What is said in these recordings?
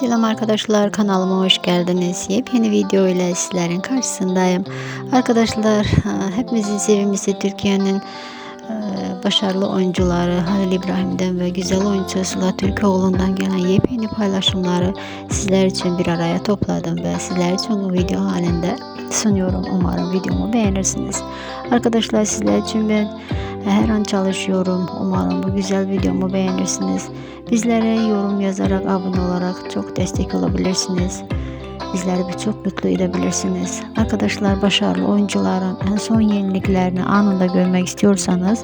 Selam arkadaşlar kanalıma hoş geldiniz. Yepyeni video ile sizlerin karşısındayım. Arkadaşlar e, hepimizin sevimlisi Türkiye'nin e, başarılı oyuncuları Halil İbrahim'den ve güzel oyuncu Sıla Türkoğlu'ndan gelen yepyeni paylaşımları sizler için bir araya topladım ve sizler için bu video halinde sunuyorum. Umarım videomu beğenirsiniz. Arkadaşlar sizler için ben her an çalışıyorum. Umarım bu güzel videomu beğenirsiniz. Bizlere yorum yazarak, abone olarak çok destek olabilirsiniz. Bizleri bir çok mutlu edebilirsiniz. Arkadaşlar başarılı oyuncuların en son yeniliklerini anında görmek istiyorsanız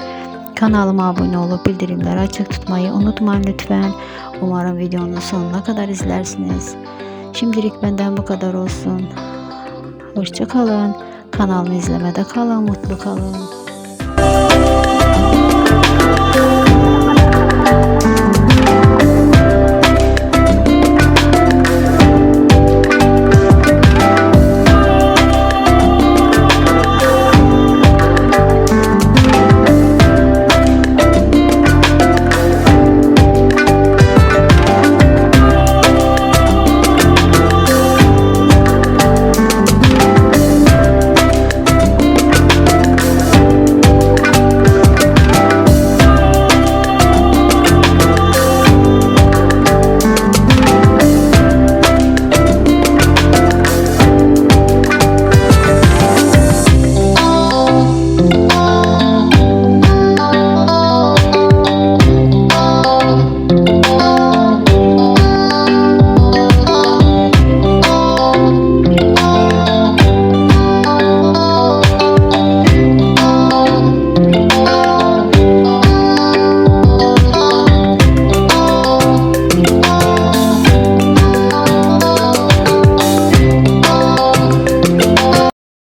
kanalıma abone olup bildirimleri açık tutmayı unutmayın lütfen. Umarım videonun sonuna kadar izlersiniz. Şimdilik benden bu kadar olsun. Hoşçakalın. Kanalımı izlemede kalın, mutlu kalın.